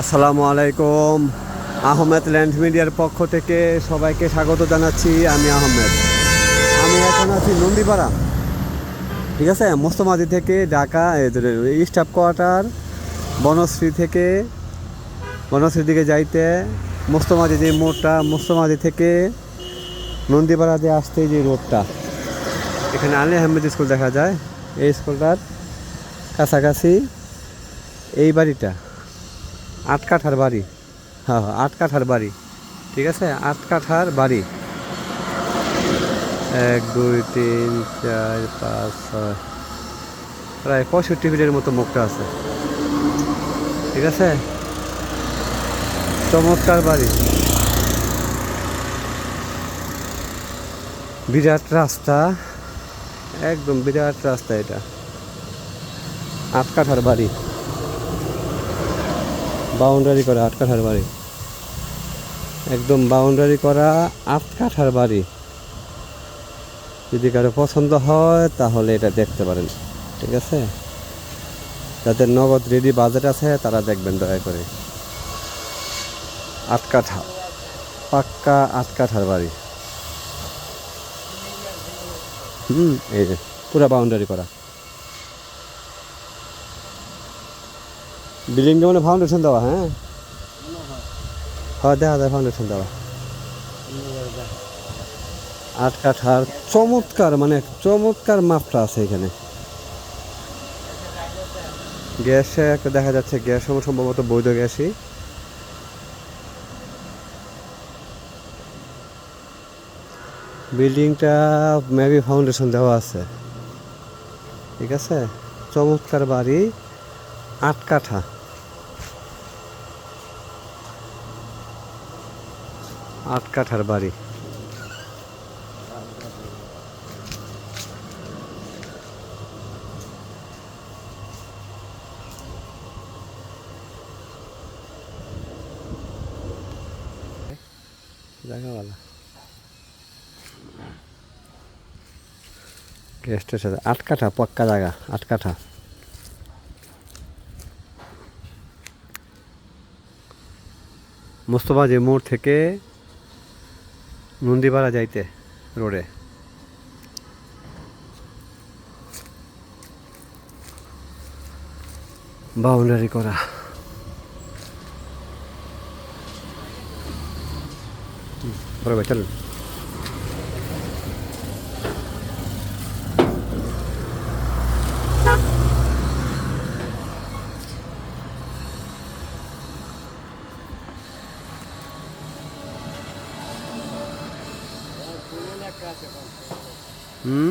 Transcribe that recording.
আসসালামু আলাইকুম। আহমেদ ল্যান্ড মিডিয়ার পক্ষ থেকে সবাইকে স্বাগত জানাচ্ছি, আমি আহমেদ। আমি এখন আছি নন্দীপাড়া। ঠিক আছে? মোস্তমাদি থেকে ঢাকা স্টাফ কোয়ার্টার বনশ্রী থেকে, বনশ্রীর দিকে যাইতে মোস্তমাদি যে মোড়টা মোস্তমাদি থেকে নন্দীপাড়া দিয়ে আসতে যে রোডটা। এখানে আলী আহমেদ স্কুল দেখা যায়। এই স্কুলটার কাছাকাছি এই বাড়িটা। আট কাঠার বাড়ি। হ্যাঁ হ্যাঁ আট কাঠার বাড়ি। ঠিক আছে? আট কাঠার বাড়ি। এক, দুই, তিন, চার, পাঁচ, ছয়। প্রায় পঁয়ষট্টি ফিটের মতো মুখটা আছে। ঠিক আছে? চমৎকার বাড়ি। বিরাট রাস্তা। একদম বিরাট রাস্তা এটা। আট কাঠার বাড়ি। বাউন্ডারি করা আট কাঠার বাড়ি। একদম বাউন্ডারি করা আট কাঠার বাড়ি। যদি কারও পছন্দ হয়, তাহলে এটা দেখতে পারেন, ঠিক আছে? যাদের নগদ রেডি বাজেট আছে, তারা দেখবেন দয়া করে। আট কাঠা, পাক্কা আট কাঠার বাড়ি। হুম, এই যে, পুরা বাউন্ডারি করা। বিল্ডিংটা মানে ফাউন্ডেশন দেওয়া হ্যাঁ? হ্যাঁ দেখা যায় ফাউন্ডেশন দেওয়া। আট কাঠার চমৎকার মানে চমৎকার মাপটা আছে এখানে। গ্যাসে একটা দেখা যাচ্ছে, গ্যাস সম্ভবত বৈধ গ্যাসই। বিল্ডিংটা মেবি ফাউন্ডেশন দেওয়া আছে। ঠিক আছে? চমৎকার বাড়ি, আট কাঠা। আট কাঠার বাড়ি। জায়গাওয়ালা গেস্টের সাথে। আট কাঠা, পাক্কা জায়গা, আট কাঠা। মোস্তফা যে মোড় থেকে নন্দীপাড়া যাইতে রোডে। বাউন্ডারি করা। হুম, ভাই চলুন হুম